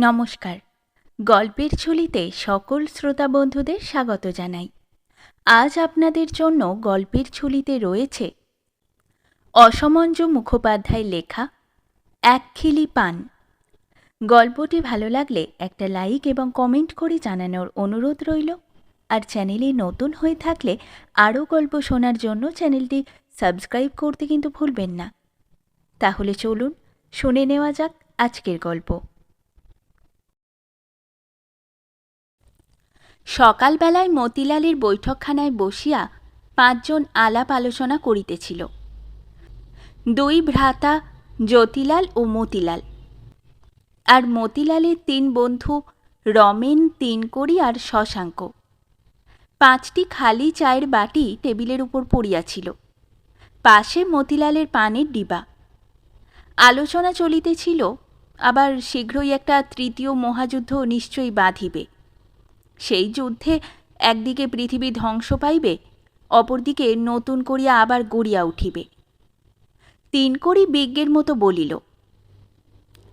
নমস্কার। গল্পের ঝুলিতে সকল শ্রোতা বন্ধুদের স্বাগত জানাই। আজ আপনাদের জন্য গল্পের ঝুলিতে রয়েছে অসমঞ্জ মুখোপাধ্যায় লেখা এক খিলি পান গল্পটি ভালো লাগলে একটা লাইক এবং কমেন্ট করে জানানোর অনুরোধ রইল। আর চ্যানেলে নতুন হয়ে থাকলে আরও গল্প শোনার জন্য চ্যানেলটি সাবস্ক্রাইব করতে কিন্তু ভুলবেন না। তাহলে চলুন, শুনে নেওয়া যাক আজকের গল্প। সকালবেলায় মতিলালের বৈঠকখানায় বসিয়া পাঁচজন আলাপ আলোচনা করিতেছিল। দুই ভ্রাতা জ্যোতিলাল ও মতিলাল। আর মতিলালের তিন বন্ধু রমেন, তিনকড়ি আর শশাঙ্ক। পাঁচটি খালি চায়ের বাটি টেবিলের উপর পড়িয়াছিল। পাশে মতিলালের পানের ডিবা। আলোচনা চলিতেছিল, আবার শীঘ্রই একটা তৃতীয় মহাযুদ্ধ নিশ্চয়ই বাঁধিবে। সেই যুদ্ধে একদিকে পৃথিবী ধ্বংস পাইবে, অপরদিকে নতুন করিয়া আবার গড়িয়া উঠিবে। তিন করি বিজ্ঞের মতো বলিল,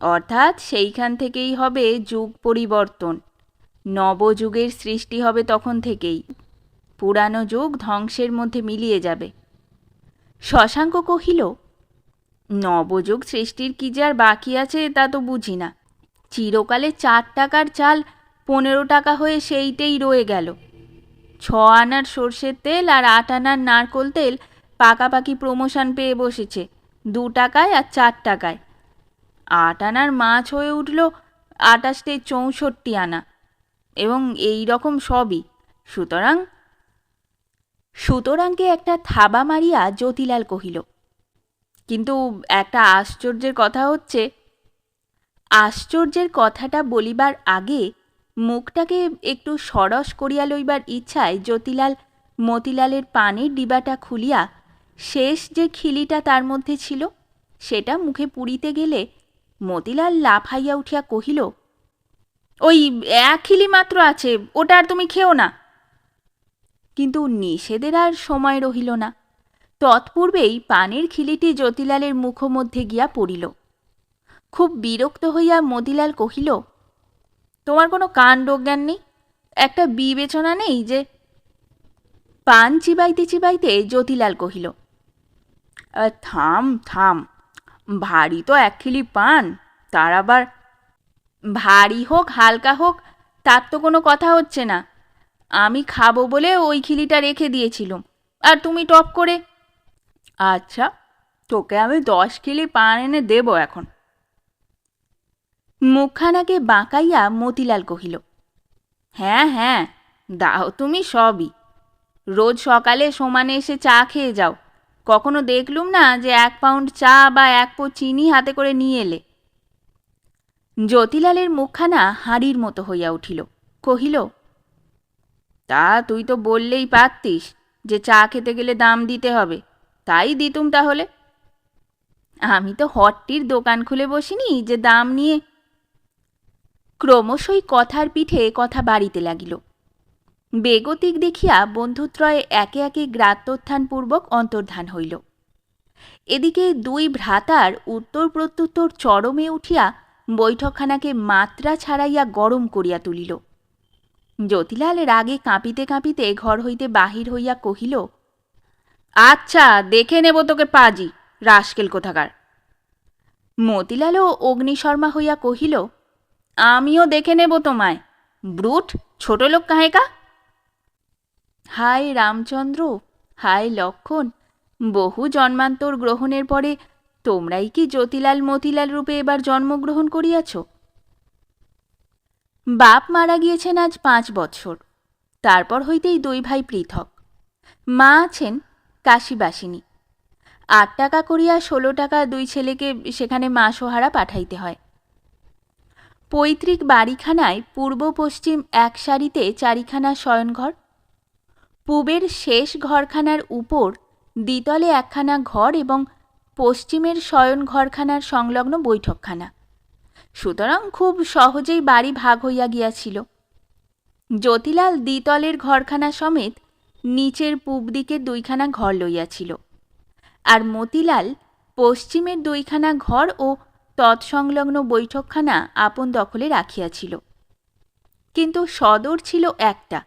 অর্থাৎ সেইখান থেকেই হবে যুগ পরিবর্তন, নবযুগের সৃষ্টি হবে তখন থেকেই, পুরানো যুগ ধ্বংসের মধ্যে মিলিয়ে যাবে। শশাঙ্ক কহিল, নবযুগ সৃষ্টির কি যে আর বাকি আছে তা তো বুঝি না, চিরকালে চার টাকার চাল পনেরো টাকা হয়ে সেইটেই রয়ে গেল। ছ আনার সর্ষের তেল আর আট আনার নারকোল তেল পাকাপাকি প্রমোশন পেয়ে বসেছে, দু টাকায় আর চার টাকায়। আট আনার মাছ হয়ে উঠল আটাশটে চৌষট্টি আনা, এবং এই রকম সবই। সুতরাং, সুতরাংকে একটা থাবা মারিয়া জ্যোতিলাল কহিল, কিন্তু একটা আশ্চর্যের কথা হচ্ছে, আশ্চর্যের কথাটা বলিবার আগে মুখটাকে একটু সরস করিয়া লইবার ইচ্ছায় জ্যোতিলাল মতিলালের পানের ডিবাটা খুলিয়া শেষ যে খিলিটা তার মধ্যে ছিল, সেটা মুখে পুড়িতে গেলে মতিলাল লাফাইয়া উঠিয়া কহিল, ওই এক খিলি মাত্র আছে, ওটা আর তুমি খেও না। কিন্তু নিষেধের আর সময় রহিল না। তৎপূর্বেই পানের খিলিটি জ্যোতিলালের মুখমধ্যে গিয়া পড়িল। খুব বিরক্ত হইয়া মতিলাল কহিল তোমার কোনো জ্ঞান নেই? একটা বিবেচনা নেই যে পান চিবাইতে চিবাইতে জ্যোতিলাল কহিল থাম থাম, ভারী তো এক খিলি পান, তার আবার ভারী হোক, হালকা হোক, তার তো কোনো কথা হচ্ছে না। আমি খাব বলে ওই খিলিটা রেখে দিয়েছিলুম, আর তুমি টপ করে আচ্ছা তোকে আমি দশ কিলি পান এনে দেবো এখন। মুখখানাকে বাঁকাইয়া মতিলাল কহিল হ্যাঁ হ্যাঁ দাও তুমি সবই। রোজ সকালে সমানে এসে চা খেয়ে যাও। কখনো দেখলুম না যে এক পাউন্ড চা বা এক পো চিনি হাতে করে নিয়ে এলে। জ্যোতিলালের মুখখানা হাঁড়ির মতো হইয়া উঠিল, কহিল, তা তুই তো বললেই পারতিস যে চা খেতে গেলে দাম দিতে হবে। তাই দিতুম তাহলে? আমি তো হটটির দোকান খুলে বসিনি যে দাম নিয়ে ক্রমশই কথার পিঠে কথা বাড়িতে লাগিল। বেগতিক দেখিয়া বন্ধুত্রয় একে একে গ্রাত্যোত্থানপূর্বক অন্তর্ধান হইল। এদিকে দুই ভ্রাতার উত্তর প্রত্যুত্তর চরমে উঠিয়া বৈঠকখানাকে মাত্রা ছাড়াইয়া গরম করিয়া তুলিল। জ্যোতিলাল রাগে কাঁপিতে কাঁপিতে ঘর হইতে বাহির হইয়া কহিল আচ্ছা দেখে নেব তোকে পাজি, রাসকেল কোথাকার? মতিলালও অগ্নিশর্মা হইয়া কহিল আমিও দেখে নেব তোমায়। ব্রুট, ছোট লোক কাহেকা হায় রামচন্দ্র হায় লক্ষণ, বহু জন্মান্তর গ্রহণের পরে তোমরাই কি জ্যোতিলাল মতিলাল রূপে এবার জন্মগ্রহণ করিয়াছ? বাপ মারা গিয়েছেন আজ পাঁচ বৎসর তারপর হইতেই দুই ভাই পৃথক। মা আছেন কাশিবাসিনী আট টাকা করিয়া ষোলো টাকা দুই ছেলেকে সেখানে মা সোহারা পাঠাইতে হয়। পৈতৃক বাড়িখানায় পূর্ব পশ্চিম এক সারিতে চারিখানা শয়নঘর। পূবের শেষ ঘরখানার উপর দ্বিতলে একখানা ঘর এবং পশ্চিমের শয়ন ঘরখানার সংলগ্ন বৈঠকখানা। সুতরাং খুব সহজেই বাড়ি ভাগ হইয়া গিয়াছিল। জ্যোতিলাল দ্বিতলের ঘরখানা সমেত নিচের পূব দিকে দুইখানা ঘর লইয়াছিল। আর মতিলাল পশ্চিমের দুইখানা ঘর ও তৎসংলগ্ন বৈঠকখানা আপন দখলে রাখিয়াছিল। কিন্তু সদর ছিল একটা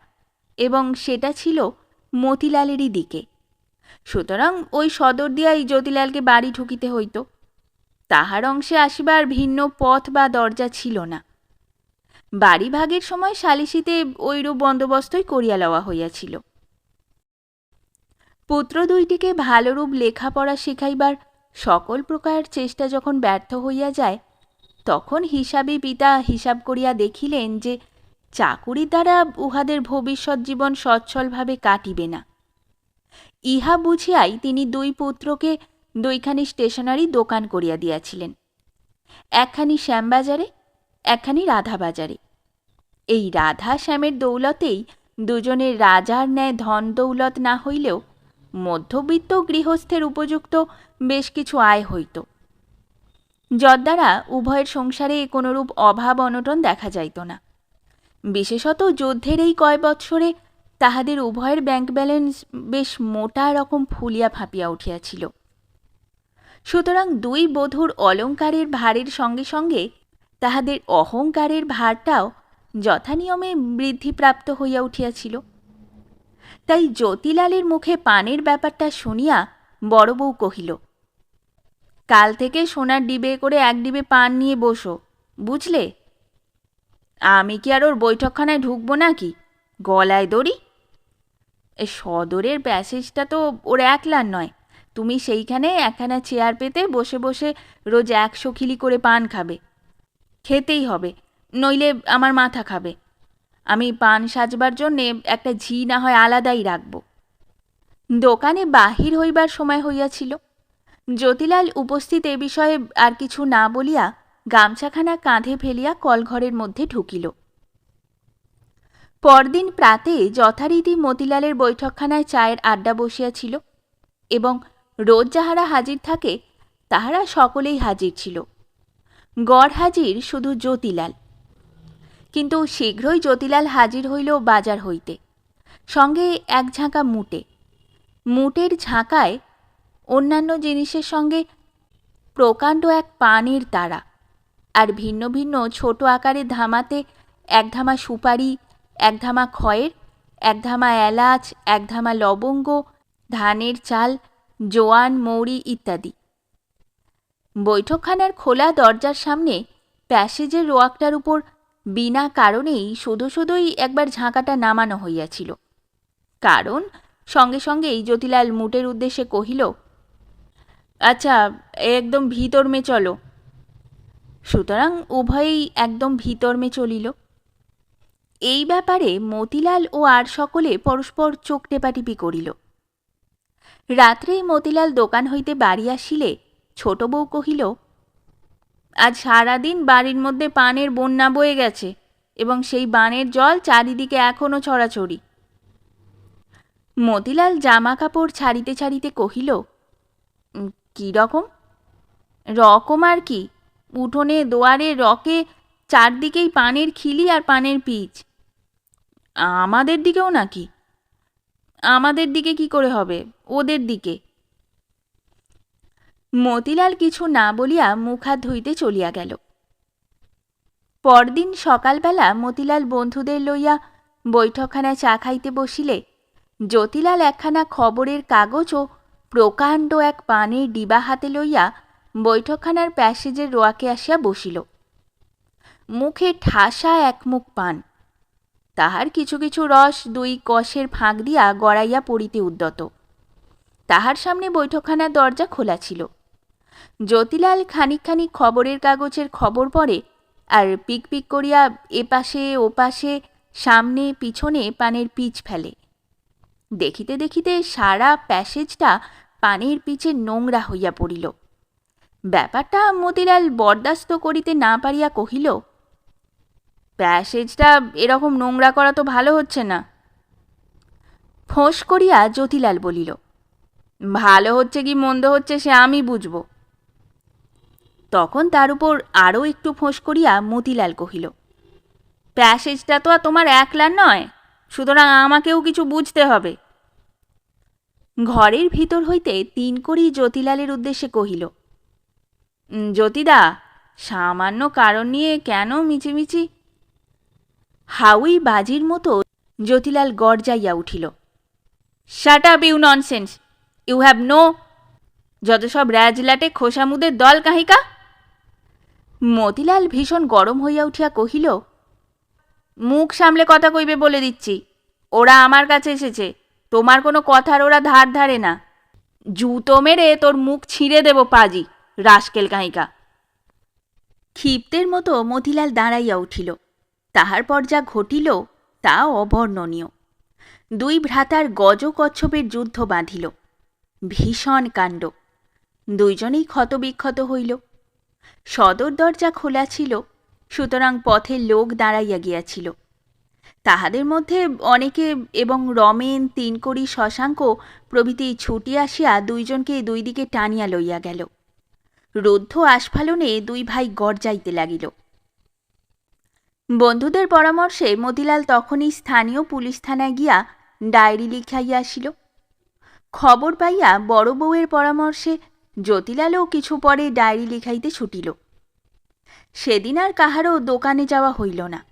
এবং সেটা ছিল মতিলালেরই দিকে। সুতরাং ওই সদর দিয়াই জ্যোতিলালকে বাড়ি ঢুকিতে হইত। তাহার অংশে আসিবার ভিন্ন পথ বা দরজা ছিল না। বাড়ি ভাগের সময় সালিসিতে ঐরূপ বন্দোবস্তই করিয়া লওয়া হইয়াছিল। পুত্র দুইটিকে ভালোরূপ লেখাপড়া শিখাইবার সকল প্রকার চেষ্টা যখন ব্যর্থ হইয়া যায়, তখন হিসাবী পিতা হিসাব করিয়া দেখিলেন যে চাকুরি দ্বারা উহাদের ভবিষ্যৎ জীবন সচ্ছলভাবে কাটিবে না। ইহা বুঝিয়াই তিনি দুই পুত্রকে দুইখানি স্টেশনারি দোকান করিয়া দিয়াছিলেন, একখানি শ্যামবাজারে, একখানি রাধাবাজারে। এই রাধা শ্যামের দৌলতেই দুজনের রাজার ন্যায় ধন দৌলত না হইলেও মধ্যবিত্ত গৃহস্থের উপযুক্ত বেশ কিছু আয় হইত। যদ্বারা উভয়ের সংসারে কোনরূপ অভাব অনটন দেখা যাইত না। বিশেষত যুদ্ধের এই কয় বৎসরে তাহাদের উভয়ের ব্যাংক ব্যালেন্স বেশ মোটা রকম ফুলিয়া ফাঁপিয়া উঠিয়াছিল। সুতরাং দুই বধূর অলঙ্কারের ভারের সঙ্গে সঙ্গে তাহাদের অহংকারের ভারটাও যথানিয়মে বৃদ্ধিপ্রাপ্ত হইয়া উঠিয়াছিল। তাই জ্যোতিলালের মুখে পানের ব্যাপারটা শুনিয়া বড় বউ কহিল, কাল থেকে সোনার ডিবে করে এক ডিবে পান নিয়ে বসো, বুঝলে? আমি কি আর ওর বৈঠকখানায় ঢুকবো নাকি? গলায় দড়ি? এ সদরের প্যাসেজটা তো ওর একলার নয়। তুমি সেইখানে একখানা চেয়ার পেতে বসে বসে রোজ একশো খিলি করে পান খাবে। খেতেই হবে, নইলে আমার মাথা খাবে। আমি পান সাজবার জন্যে একটা ঝি না হয় আলাদাই রাখব। দোকানে বাহির হইবার সময় হইয়াছিল। জ্যোতিলাল উপস্থিত এ বিষয়ে আর কিছু না বলিয়া গামছাখানা কাঁধে ফেলিয়া কলঘরের মধ্যে ঢুকিল। পরদিন প্রাতে যথারীতি মতিলালের বৈঠকখানায় চায়ের আড্ডা বসিয়াছিল এবং রোজ যাহারা হাজির থাকে, তাহারা সকলেই হাজির ছিল। গড় হাজির শুধু জ্যোতিলাল। কিন্তু শীঘ্রই জ্যোতিলাল হাজির হইল বাজার হইতে। সঙ্গে এক ঝাঁকা মুটে। মুটের ঝাঁকায় অন্যান্য জিনিসের সঙ্গে প্রকাণ্ড এক পানের তারা আর ভিন্ন ভিন্ন ছোট আকারে ধামাতে এক ধামা সুপারি, এক ধামা খয়ের, এক ধামা এলাচ, এক ধামা লবঙ্গ, ধানের চাল, জোয়ান, মৌরি ইত্যাদি। বৈঠকখানার খোলা দরজার সামনে প্যাসেজের রোয়াকটার উপর বিনা কারণেই শুধু শুধুই একবার ঝাঁকাটা নামানো হইয়াছিল। কারণ সঙ্গে সঙ্গেই জ্যোতিলাল মুটের উদ্দেশ্যে কহিল আচ্ছা একদম ভিতর মে চলো। সুতরাং উভয়েই একদম ভিতর মে চলিল। এই ব্যাপারে মতিলাল ও আর সকলে পরস্পর চোখ টেপাটিপি করিল। রাত্রেই মতিলাল দোকান হইতে বাড়ি আসিলে ছোট বউ কহিল আজ সারাদিন বাড়ির মধ্যে পানের বন্যা বয়ে গেছে এবং সেই বানের জল চারিদিকে এখনও ছড়াছড়ি। মতিলাল জামা কাপড় ছাড়িতে ছাড়িতে কহিল কি রকম? রকম আর কি? উঠোনে, দোয়ারে, রকে, চারদিকেই পানের খিলি আর পানের পিচ। আমাদের দিকেও নাকি? আমাদের দিকে কি করে হবে? ওদের দিকে। মতিলাল কিছু না বলিয়া মুখ হাত ধুইতে চলিয়া গেল। পরদিন সকালবেলা মতিলাল বন্ধুদের লইয়া বৈঠকখানায় চা খাইতে বসিলে, জ্যোতিলাল একখানা খবরের কাগজ ও প্রকাণ্ড এক পানের ডিবা হাতে লইয়া বৈঠকখানার প্যাসেজের রোয়াকে আসিয়া বসিল। মুখে ঠাসা এক মুখ পান। তাহার কিছু কিছু রস দুই কষের ফাঁক দিয়া গড়াইয়া পড়িতে উদ্যত। তাহার সামনে বৈঠকখানার দরজা খোলা ছিল। জ্যোতিলাল খানিকখানি খবরের কাগজের খবর পড়ে আর পিক পিক করিয়া এপাশে ওপাশে, সামনে পিছনে পানের পিচ ফেলে। দেখিতে দেখিতে সারা প্যাসেজটা পানের পিচে নোংরা হইয়া পড়িল। ব্যাপারটা মতিলাল বরদাস্ত করিতে না পারিয়া কহিল, প্যাসেজটা এরকম নোংরা করা তো ভালো হচ্ছে না। ফোঁস করিয়া জ্যোতিলাল বলিল, ভালো হচ্ছে কি মন্দ হচ্ছে সে আমি বুঝব। তখন তার উপর আরও একটু ফোঁস করিয়া মতিলাল কহিল, প্যাসেজটা তো আর তোমার একলার নয়, সুতরাং আমাকেও কিছু বুঝতে হবে। ঘরের ভিতর হইতে তিন করি জ্যোতিলালের উদ্দেশ্যে কহিল জ্যোতিদা, সামান্য কারণ নিয়ে কেন মিচিমিচি? হাউই বাজির মতো জ্যোতিলাল গড়জাইয়া উঠিল shut up you nonsense you have no যত সব র্যাজলাটে খোসামুদের দল কাহিকা? মতিলাল ভীষণ গরম হইয়া উঠিয়া কহিল, মুখ সামলে কথা কইবে বলে দিচ্ছি। ওরা আমার কাছে এসেছে। তোমার কোনো কথার ওরা ধার ধারে না। জুতো মেরে তোর মুখ ছিঁড়ে দেব পাজি, রাসকেল কাহিকা। ক্ষিপ্তের মতো মতিলাল দাঁড়াইয়া উঠিল। তাহার পর যা ঘটিল, তা অবর্ণনীয়। দুই ভ্রাতার গজ কচ্ছপের যুদ্ধ বাঁধিল। ভীষণ কাণ্ড। দুইজনেই ক্ষতবিক্ষত হইল। সদর দরজা খোলা ছিল, সুতরাং পথে লোক দাঁড়াইয়া গিয়াছিল। তাহাদের মধ্যে অনেকে এবং রমেন, তিনকড়ি, শশাঙ্ক প্রভৃতি ছুটি আসিয়া দুইজনকে দুই দিকে টানিয়া লইয়া গেল। রুদ্ধ আস্ফালনে দুই ভাই গড়জাইতে লাগিল। বন্ধুদের পরামর্শে মতিলাল তখনই স্থানীয় পুলিশ থানায় গিয়া ডায়েরি লিখাইয়া আসিল। খবর পাইয়া বড় বউয়ের পরামর্শে জ্যোতিলালও কিছু পরে ডায়েরি লিখাইতে ছুটিল। সেদিন আর কাহারও দোকানে যাওয়া হইল না।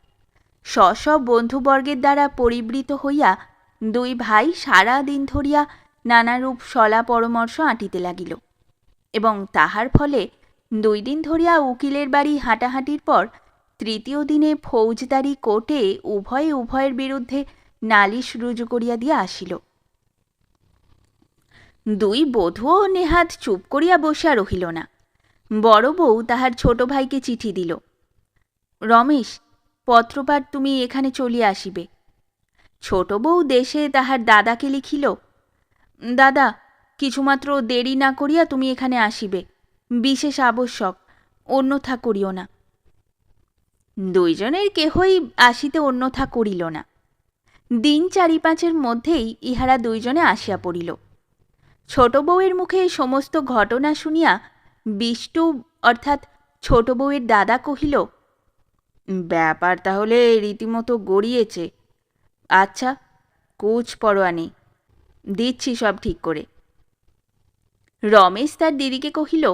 স্ব বন্ধুবর্গের দ্বারা পরিবৃত হইয়া দুই ভাই সারা দিন ধরিয়া নানারূপ সলা পরামর্শ আঁটিতে লাগিল এবং তাহার ফলে দুই দিন ধরিয়া উকিলের বাড়ি হাঁটাহাঁটির পর তৃতীয় দিনে ফৌজদারি কোর্টে উভয়ে উভয়ের বিরুদ্ধে নালিশ রুজু করিয়া দিয়া আসিল। দুই বধূও নেহাত চুপ করিয়া বসিয়া রহিল না। বড় বউ তাহার ছোট ভাইকে চিঠি দিল। রমেশ, পত্রপাঠ তুমি এখানে চলিয়া আসিবে। ছোট বউ দেশে তাহার দাদাকে লিখিল, দাদা, কিছুমাত্র দেরি না করিয়া তুমি এখানে আসিবে। বিশেষ আবশ্যক, অন্যথা করিও না। দুইজনের কেহই আসিতে অন্যথা করিল না। দিন চারি পাঁচের মধ্যেই ইহারা দুইজনে আসিয়া পড়িল। ছোট বউয়ের মুখে এই সমস্ত ঘটনা শুনিয়া বিষ্টু, অর্থাৎ ছোট বউয়ের দাদা কহিল, ব্যাপার তাহলে রীতিমতো গড়িয়েছে। আচ্ছা কুচ পরোয়া নেই দিচ্ছি সব ঠিক করে। রমেশ তার দিদিকে কহিল,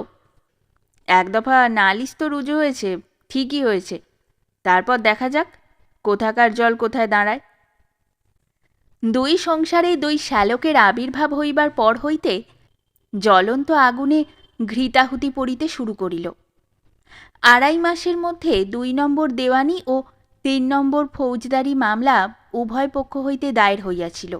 এক দফা নালিশ তো রুজু হয়েছে, ঠিকই হয়েছে। তারপর দেখা যাক, কোথাকার জল কোথায় দাঁড়ায়? দুই সংসারে দুই শ্যালকের আবির্ভাব হইবার পর হইতে জ্বলন্ত আগুনে ঘৃতাহুতি পড়িতে শুরু করিল। আড়াই মাসের মধ্যে দুই নম্বর দেওয়ানি ও তিন নম্বর ফৌজদারি মামলা উভয় পক্ষ হইতে দায়ের হইয়াছিল।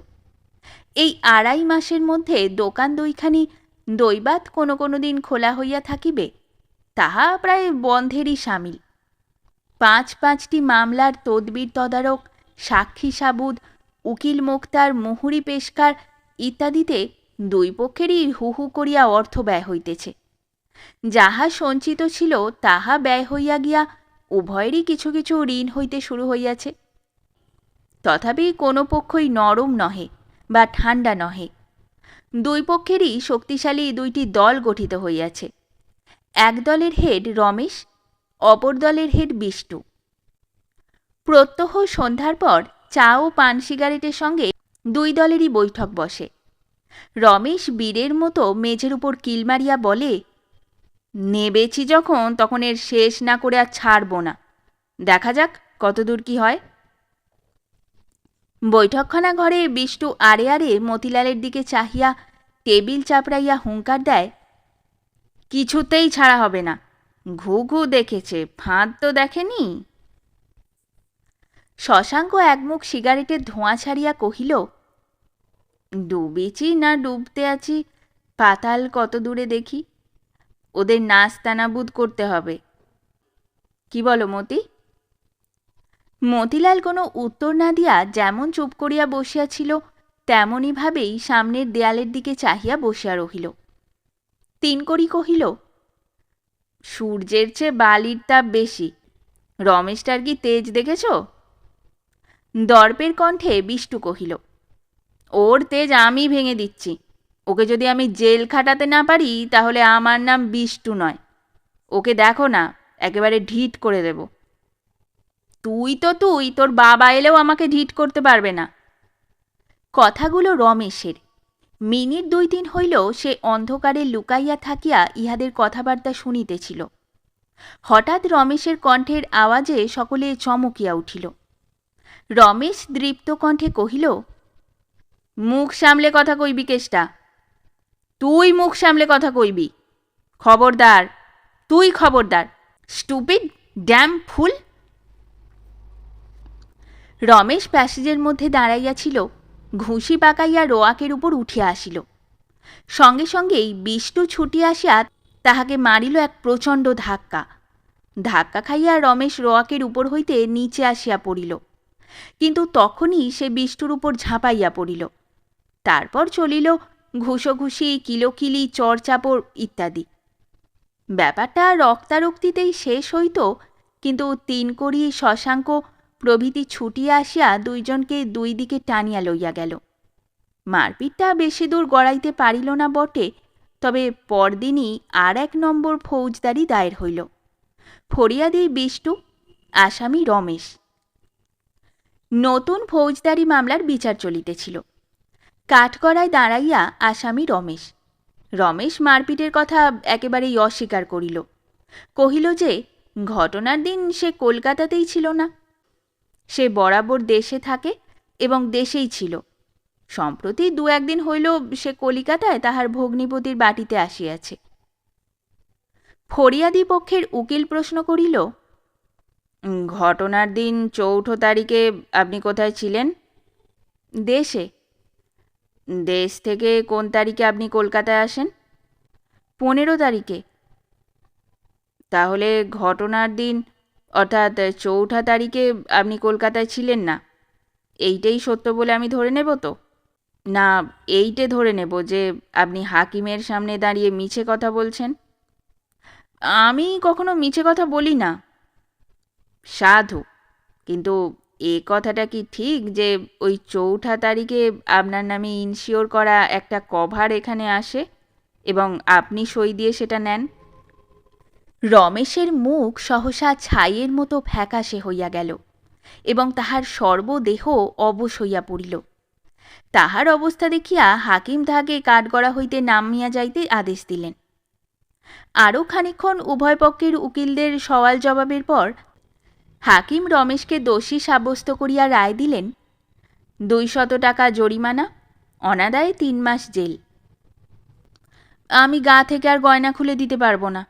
এই আড়াই মাসের মধ্যে দোকান দুইখানি দৈবাত কোনো কোনো দিন খোলা হইয়া থাকিবে, তাহা প্রায় বন্ধেরই সামিল। পাঁচ পাঁচটি মামলার তদবির তদারক সাক্ষী সাবুদ উকিল মোক্তার মুহুরি পেশকার ইত্যাদিতে দুই পক্ষেরই হু হু করিয়া অর্থ ব্যয় হইতেছে। যাহা সঞ্চিত ছিল, তাহা ব্যয় হইয়া গিয়া উভয়েরই কিছু কিছু ঋণ হইতে শুরু হইয়াছে। তথাপি কোনো পক্ষই নরম নহে বা ঠান্ডা নহে। দুই পক্ষেরই শক্তিশালী দুইটি দল গঠিত হইয়াছে। এক দলের হেড রমেশ, অপর দলের হেড বিষ্টু প্রত্যহ সন্ধ্যার পর চা ও পান সিগারেটের সঙ্গে দুই দলেরই বৈঠক বসে। রমেশ বীরের মতো মেঝের উপর কিল মারিয়া বলে, নেবেছি যখন, তখন এর শেষ না করে আর ছাড়ব না। দেখা যাক কতদূর কি হয়। বৈঠকখানা ঘরে বিষ্টু আড়ে আড়ে মতিলালের দিকে চাহিয়া টেবিল চাপড়াইয়া হুঙ্কার দেয়, কিছুতেই ছাড়া হবে না। ঘু ঘু দেখেছে, ফাঁদ তো দেখেনি? শশাঙ্ক একমুখ সিগারেটের ধোঁয়া ছাড়িয়া কহিল, ডুবেছি না ডুবতে আছি? পাতাল কত দূরে দেখি? ওদের নাস্তানাবুদ করতে হবে। কি বলো মতি? মতিলাল কোনো উত্তর না দিয়া যেমন চুপ করিয়া বসিয়াছিল তেমনইভাবেই সামনের দেয়ালের দিকে চাহিয়া বসিয়া রহিল। তিন করি কহিল, সূর্যের চেয়ে বালির তাপ বেশি। রমেশটার কি তেজ দেখেছ? দর্পের কণ্ঠে বিষ্টু কহিল, ওর তেজ আমি ভেঙে দিচ্ছি। ওকে যদি আমি জেল খাটাতে না পারি, তাহলে আমার নাম বিষ্টু নয়। ওকে দেখো না, একেবারে ঢিট করে দেব। তুই তো তুই, তোর বাবা এলেও আমাকে ঢিট করতে পারবে না। কথাগুলো রমেশের। মিনিট দুই তিন হইল সে অন্ধকারে লুকাইয়া থাকিয়া ইহাদের কথাবার্তা শুনিতেছিল। হঠাৎ রমেশের কণ্ঠের আওয়াজে সকলে চমকিয়া উঠিল। রমেশ দৃপ্ত কণ্ঠে কহিল, মুখ সামলে কথা কইবি কেষ্টা। তুই মুখ সামলে কথা কইবি। খবরদার, তুই খবরদার। Stupid, damn fool. রমেশ প্যাসেজের মধ্যে দাঁড়াইয়াছিল ঘুষি পাকাইয়া রোয়াকের উপর উঠিয়া আসিল। সঙ্গে সঙ্গেই বিষ্টু ছুটিয়া আসিয়া তাহাকে মারিল এক প্রচণ্ড ধাক্কা। ধাক্কা খাইয়া রমেশ রোয়াকের উপর হইতে নিচে আসিয়া পড়িল। কিন্তু তখনই সে বিষ্টুর উপর ঝাঁপাইয়া পড়িল। তারপর চলিল ঘুষোঘুষি, কিলোকিলি চরচাপড় ইত্যাদি। ব্যাপারটা রক্তারক্তিতেই শেষ হইত, কিন্তু তিনকড়ি শশাঙ্ক প্রভৃতি ছুটিয়া আসিয়া দুইজনকে দুই দিকে টানিয়া লইয়া গেল। মারপিটটা বেশি দূর গড়াইতে পারিল না বটে, তবে পরদিনই আর এক নম্বর ফৌজদারি দায়ের হইল। ফরিয়াদি বিষ্টু আসামি রমেশ। নতুন ফৌজদারি মামলার বিচার চলিতেছিল। কাঠগড়ায় দাঁড়াইয়া আসামি রমেশ। রমেশ মারপিটের কথা একেবারেই অস্বীকার করিল। কহিল যে ঘটনার দিন সে কলকাতাতেই ছিল না। সে বরাবর দেশে থাকে এবং দেশেই ছিল। সম্প্রতি দু একদিন হইল সে কলিকাতায় তাহার ভগ্নিপতির বাটিতে আসিয়াছে। ফরিয়াদি পক্ষের উকিল প্রশ্ন করিল "উম, ঘটনার দিন চৌঠো তারিখে আপনি কোথায় ছিলেন? দেশে। দেশ থেকে কোন তারিখে আপনি কলকাতায় আসেন? পনেরো তারিখে। তাহলে ঘটনার দিন, অর্থাৎ চৌঠা তারিখে আপনি কলকাতায় ছিলেন না? এইটাই সত্য বলে আমি ধরে নেব তো? না, এইটে ধরে নেব যে আপনি হাকিমের সামনে দাঁড়িয়ে মিছে কথা বলছেন। আমি কখনো মিছে কথা বলি না। সাধু। কিন্তু এ কথাটা কি ঠিক যে ওই চৌঠা তারিখে আপনার নামে ইনশিওর করা একটা কভার এখানে আসে? এবং আপনি সই দিয়ে সেটা নেন? রমেশের মুখ সহসা ছাইয়ের মতো ফ্যাকাশে হইয়া গেল এবং তাহার সর্বদেহ অবশ হইয়া পড়িল। তাহার অবস্থা দেখিয়া হাকিম তাহাকে কাঠগড়া হইতে নামিয়া যাইতে আদেশ দিলেন। আরও খানিক্ষণ উভয় পক্ষের উকিলদের সওয়াল জবাবের পর হাকিম রমেশকে দোষী সাব্যস্ত করিয়া রায় দিলেন, দুইশত টাকা জরিমানা, অনাদায়ে তিন মাস জেল। আমি গা থেকে আর গয়না খুলে দিতে পারব না।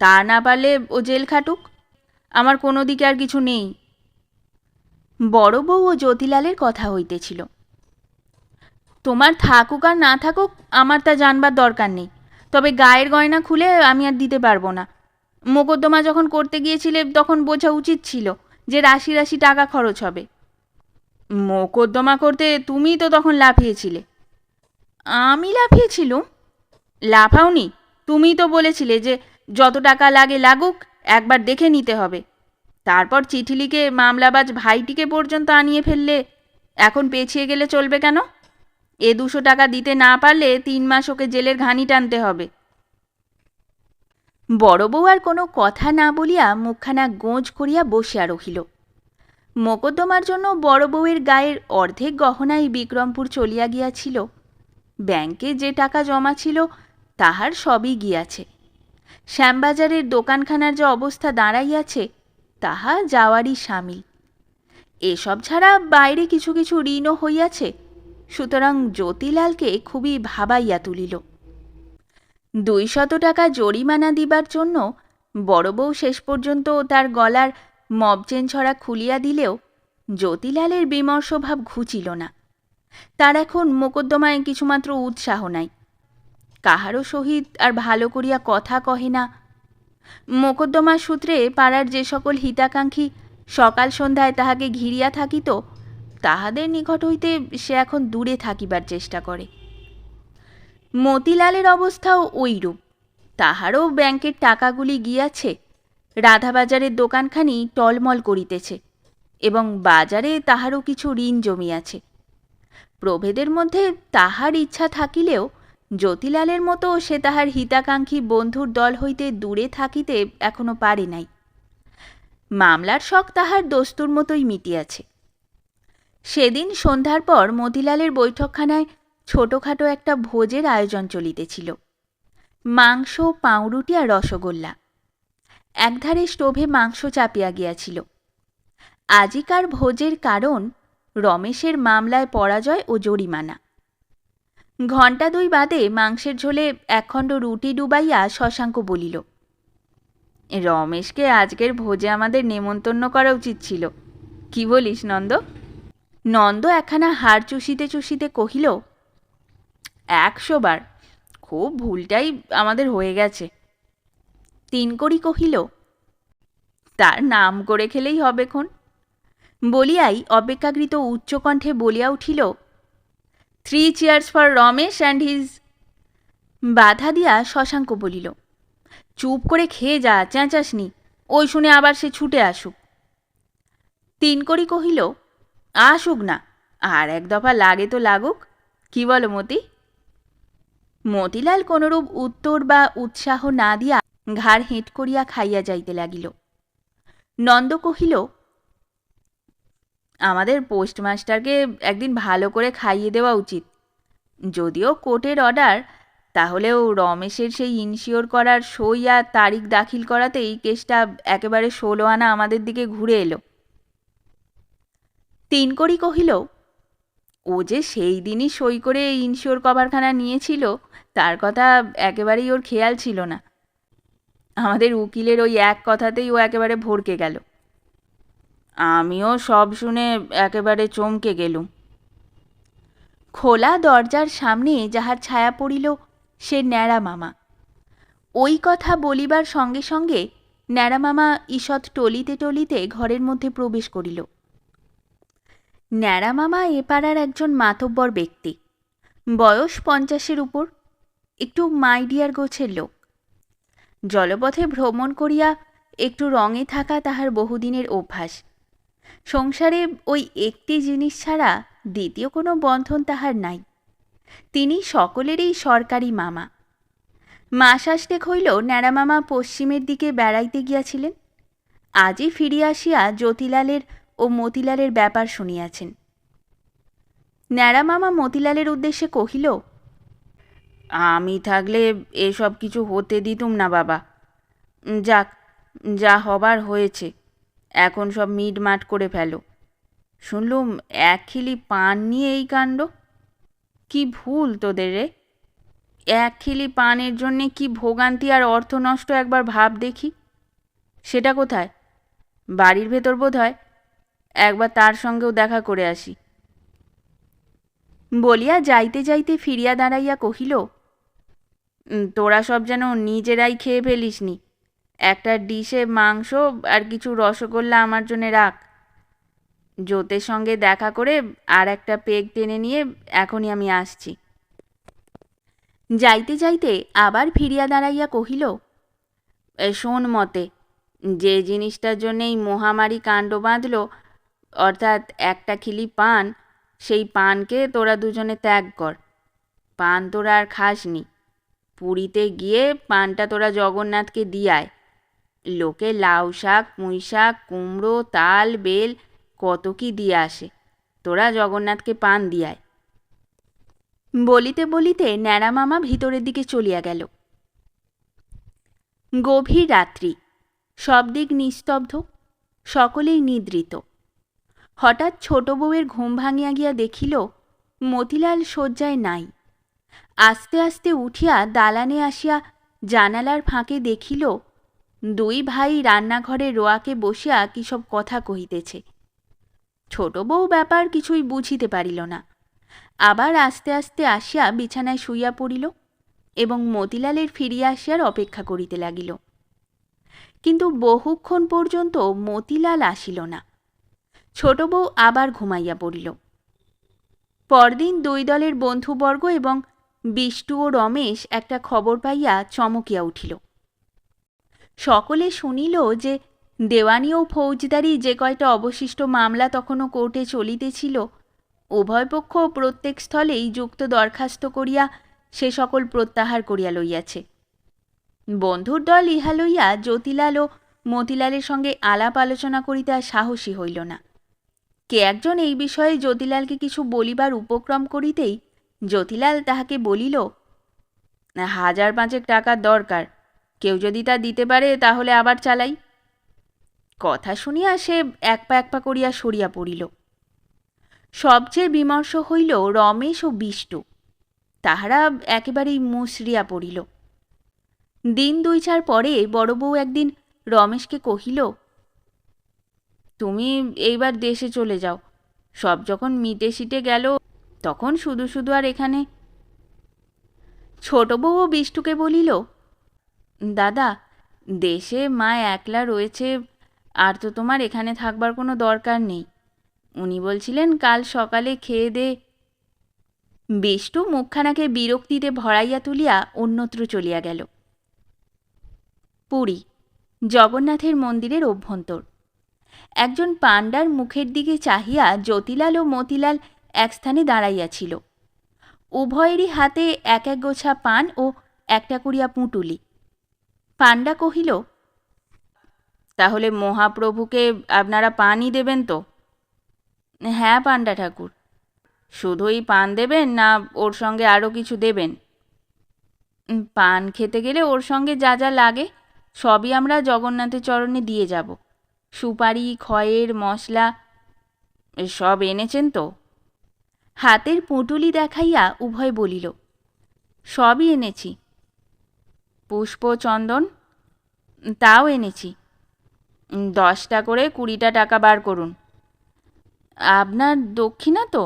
তা না পারলে ও জেল খাটুক, আমার কোনো দিকে আর কিছু নেই। বড় বউ ও জ্যোতিলালের কথা হইতেছিল। তোমার থাকুক আর না থাকুক, আমার তা জানবার দরকার নেই, তবে গায়ের গয়না খুলে আমি আর দিতে পারব না। মোকদ্দমা যখন করতে গিয়েছিলে, তখন বোঝা উচিত ছিল যে রাশি রাশি টাকা খরচ হবে। মোকদ্দমা করতে তুমি তো তখন লাফিয়েছিলে। আমি লাফিয়েছিলুম? লাফাওনি। তুমি তো বলেছিলে যে যত টাকা লাগে লাগুক, একবার দেখে নিতে হবে। তারপর চিঠি লিখে মামলাবাজ ভাইটিকে পর্যন্ত আনিয়ে ফেললে, এখন পেছিয়ে গেলে চলবে কেন? এ দুশো টাকা দিতে না পারলে তিন মাস ওকে জেলের ঘানি টানতে হবে। বড় বউ আর কোনো কথা না বলিয়া মুখখানা গোঁজ করিয়া বসিয়া রহিল। মোকদ্দমার জন্য বড় বউয়ের গায়ের অর্ধেক গহনাই বিক্রমপুর চলিয়া গিয়াছিল। ব্যাংকে যে টাকা জমা ছিল, তাহার সবই গিয়াছে। শ্যামবাজারের দোকানখানার যে অবস্থা দাঁড়াইয়াছে, তাহা যাওয়ারই সামিল। এসব ছাড়া বাইরে কিছু কিছু ঋণও হইয়াছে, সুতরাং জ্যোতিলালকে খুবই ভাবাইয়া তুলিল। দুইশত টাকা জরিমানা দিবার জন্য বড় বউ শেষ পর্যন্ত তার গলার মবচেন ছড়া খুলিয়া দিলেও জ্যোতিলালের বিমর্ষভাব ঘুচিল না। তার এখন মোকদ্দমায় কিছুমাত্র উৎসাহ নাই। কাহারও সহিত আর ভালো করিয়া কথা কহে না। মোকদ্দমার সূত্রে পাড়ার যে সকল হিতাকাঙ্ক্ষী সকাল সন্ধ্যায় তাহাকে ঘিরিয়া থাকিত, তাহাদের নিকট হইতে সে এখন দূরে থাকিবার চেষ্টা করে। মতিলালের অবস্থাও ওইরূপ তাহারও ব্যাংকের টাকাগুলি গিয়াছে রাধাবাজারের দোকানখানি টলমল করিতেছে এবং বাজারে তাহারও কিছু ঋণ জমিয়াছে। প্রভেদের মধ্যে তাহার ইচ্ছা থাকিলেও জ্যোতিলালের মতো সে তাহার হিতাকাঙ্ক্ষী বন্ধুর দল হইতে দূরে থাকিতে এখনও পারে নাই। মামলার শখ তাহার দস্তুর মতোই মিটিয়াছে। সেদিন সন্ধ্যার পর মতিলালের বৈঠকখানায় ছোটোখাটো একটা ভোজের আয়োজন চলিতেছিল। মাংস, পাউরুটি আর রসগোল্লা। একধারে স্টোভে মাংস চাপিয়া গিয়াছিল। আজিকার ভোজের কারণ রমেশের মামলায় পরাজয় ও জরিমানা। ঘণ্টা দুই বাদে মাংসের ঝোলে একখণ্ড রুটি ডুবাইয়া শশাঙ্ক বলিল, রমেশকে আজকের ভোজে আমাদের নেমন্তন্ন করা উচিত ছিল। কি বলিস নন্দ? নন্দ একখানা হাড় চুষিতে চুষিতে কহিল একশো বার। খুব ভুলটাই আমাদের হয়ে গেছে। তিন কড়ি কহিল, তার নাম করে খেলেই হবে খন। বলিয়াই অপেক্ষাকৃত উচ্চকণ্ঠে বলিয়া উঠিল three chairs for Ramesh and his বাধা দিয়া শশাঙ্ক বলিল, চুপ করে খেয়ে যা, চেঁচাসনি। ওই শুনে আবার সে ছুটে আসুক। তিন করি কহিল, আসুক না। আর এক দফা লাগে তো লাগুক। কি বলো মতি? মতিলাল কোনরূপ উত্তর বা উৎসাহ না দিয়া ঘাড় হেঁট করিয়া খাইয়া যাইতে লাগিল। নন্দ কহিল, আমাদের পোস্টমাস্টারকে একদিন ভালো করে খাইয়ে দেওয়া উচিত। যদিও কোর্টের অর্ডার, তাহলেও রমেশের সেই ইনশিওর করার সই আর তারিখ দাখিল করাতে এই কেসটা একেবারে ষোলো আনা আমাদের দিকে ঘুরে এলো। তিন করি কহিল ও যে সেই দিনই সই করে ইনশিওর কভারখানা নিয়েছিল, তার কথা একেবারেই ওর খেয়াল ছিল না। আমাদের উকিলের ওই এক কথাতেই ও একেবারে ভরকে গেল। আমিও সব শুনে একেবারে চমকে গেলুম। খোলা দরজার সামনে যাহার ছায়া পড়িল, সে ন্যাড়া মামা। ওই কথা বলিবার সঙ্গে সঙ্গে ন্যাড়া মামা ঈষৎ টলিতে টলিতে ঘরের মধ্যে প্রবেশ করিল। ন্যাড়া মামা এ পাড়ার একজন মাতব্বর ব্যক্তি। বয়স পঞ্চাশের উপর। একটু মাইডিয়ার গোছের লোক। জলপথে ভ্রমণ করিয়া একটু রঙে থাকা তাহার বহুদিনের অভ্যাস। সংসারে ওই একটি জিনিস ছাড়া দ্বিতীয় কোনো বন্ধন তাহার নাই। তিনি সকলেরই সরকারি মামা। মাস আসতে হইল ন্যাড়ামামা পশ্চিমের দিকে বেড়াইতে গিয়াছিলেন। আজই ফিরিয়া আসিয়া জ্যোতিলালের ও মতিলালের ব্যাপার শুনিয়াছেন। ন্যাড়া মামা মতিলালের উদ্দেশ্যে কহিল, আমি থাকলে এসব কিছু হতে দিতুম না বাবা। যাক, যা হবার হয়েছে, এখন সব মিটমাট করে ফেলো। শুনলুম, এক খিলি পান নিয়ে এই কাণ্ড? কি ভুল তোদের রে? এক খিলি পানের জন্যে কি ভোগান্তি আর অর্থ নষ্ট একবার ভাব দেখি? সেটা কোথায়? বাড়ির ভেতর বোধ হয় একবার তার সঙ্গেও দেখা করে আসি। বলিয়া যাইতে যাইতে ফিরিয়া দাঁড়াইয়া কহিল তোরা সব যেন নিজেরাই খেয়ে ফেলিস নি একটা ডিশে মাংস আর কিছু রসগোল্লা আমার জন্যে রাখ। জোতের সঙ্গে দেখা করে আর একটা পেগ টেনে নিয়ে এখনই আমি আসছি। যাইতে যাইতে আবার ফিরিয়া দাঁড়াইয়া কহিল শোন মতে, যে জিনিসটার জন্যে এই মহামারী কাণ্ড বাঁধল অর্থাৎ একটা খিলি পান, সেই পানকে তোরা দুজনে ত্যাগ কর। পান তোরা আর খাসনি। পুরীতে গিয়ে পানটা তোরা জগন্নাথকে দিয়ায়। লোকে লাউ শাক, পুঁই শাক, কুমড়ো, তাল, বেল, কত কি দিয়ে আসে, তোরা জগন্নাথকে পান দিয়ায়। বলিতে বলিতে ন্যাড়া মামা ভিতরের দিকে চলিয়া গেল। গভীর রাত্রি সব দিক নিস্তব্ধ, সকলেই নিদ্রিত। হঠাৎ ছোট বউয়ের ঘুম ভাঙিয়া গিয়া দেখিল, মতিলাল শয্যায় নাই। আস্তে আস্তে উঠিয়া দালানে আসিয়া জানালার ফাঁকে দেখিল, দুই ভাই রান্নাঘরে রোয়াকে বসিয়া কি সব কথা কহিতেছে। ছোট বউ ব্যাপার কিছুই বুঝিতে পারিল না। আবার আস্তে আস্তে আসিয়া বিছানায় শুইয়া পড়িল এবং মতিলালের ফিরিয়া আসিয়ার অপেক্ষা করিতে লাগিল। কিন্তু বহুক্ষণ পর্যন্ত মতিলাল আসিল না। ছোট বউ আবার ঘুমাইয়া পড়িল। পরদিন দুই দলের বন্ধুবর্গ এবং বিষ্টু ও রমেশ একটা খবর পাইয়া চমকিয়া উঠিল। সকলে শুনিল যে দেওয়ানি ও ফৌজদারি যে কয়টা অবশিষ্ট মামলা তখনও কোর্টে চলিতেছিল, উভয় পক্ষ প্রত্যেক স্থলেই যুক্ত দরখাস্ত করিয়া সে সকল প্রত্যাহার করিয়া লইয়াছে। বন্ধুর দল ইহা লইয়া জ্যোতিলাল ও মতিলালের সঙ্গে আলাপ আলোচনা করিতে আর সাহসী হইল না। কে একজন এই বিষয়ে জ্যোতিলালকে কিছু বলিবার উপক্রম করিতেই জ্যোতিলাল তাহাকে বলিল, হাজার পাঁচেক টাকার দরকার। কেউ যদি তা দিতে পারে তাহলে আবার চালাই। কথা শুনিয়া সে এক পা এক পা করিয়া সরিয়া পড়িল। সবচেয়ে বিমর্ষ হইল রমেশ ও বিষ্টু। তাহারা একেবারেই মুসরিয়া পড়িল। দিন দুই চার পরে বড় বউ একদিন রমেশকে কহিল তুমি এইবার দেশে চলে যাও। সব যখন মিটে সিটে গেল, তখন শুধু শুধু আর এখানে। ছোট বউও বিষ্টুকে বলিল, দাদা, দেশে মা একলা রয়েছে, আর তো তোমার এখানে থাকবার কোনো দরকার নেই। উনি বলছিলেন, কাল সকালে খেয়ে দে। বিষ্টু মুখখানাকে বিরক্তিতে ভরাইয়া তুলিয়া অন্যত্র চলিয়া গেল। পুরী, জগন্নাথের মন্দিরের অভ্যন্তর। একজন পাণ্ডার মুখের দিকে চাহিয়া জ্যোতিলাল ও মতিলাল এক স্থানে দাঁড়াইয়াছিল। উভয়েরই হাতে এক এক গোছা পান ও একটা করিয়া পুঁটুলি। পাণ্ডা কহিল, তাহলে মহাপ্রভুকে আপনারা পানই দেবেন তো? হ্যাঁ পাণ্ডা ঠাকুর। শুধুই পান দেবেন না ওর সঙ্গে আরও কিছু দেবেন? পান খেতে গেলে ওর সঙ্গে যা যা লাগে সবই আমরা জগন্নাথের চরণে দিয়ে যাব। সুপারি, খয়ের, মশলা সব এনেছেন তো? হাতের পুঁটুলি দেখাইয়া উভয় বলিল, সবই এনেছি। পুষ্প চন্দন, তাও এনেছি। দশটা করে কুড়িটা টাকা বার করুন। আপনার দক্ষিণা তো?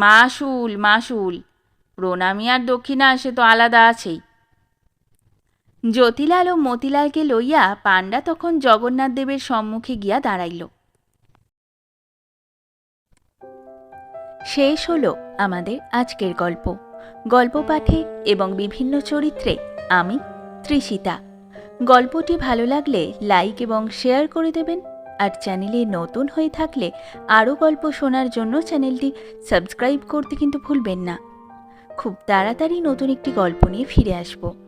মাসুল মাসুল, প্রণামী আর দক্ষিণা সে তো আলাদা আছেই। জ্যোতিলাল ও মতিলালকে লইয়া পাণ্ডা তখন জগন্নাথ দেবের সম্মুখে গিয়া দাঁড়াইল। শেষ হলো আমাদের আজকের গল্প। গল্প পাঠে এবং বিভিন্ন চরিত্রে আমি ত্রিশিতা। গল্পটি ভালো লাগলে লাইক এবং শেয়ার করে দেবেন। আর চ্যানেলে নতুন হয়ে থাকলে আরও গল্প শোনার জন্য চ্যানেলটি সাবস্ক্রাইব করতে কিন্তু ভুলবেন না। খুব তাড়াতাড়ি নতুন একটি গল্প নিয়ে ফিরে আসব।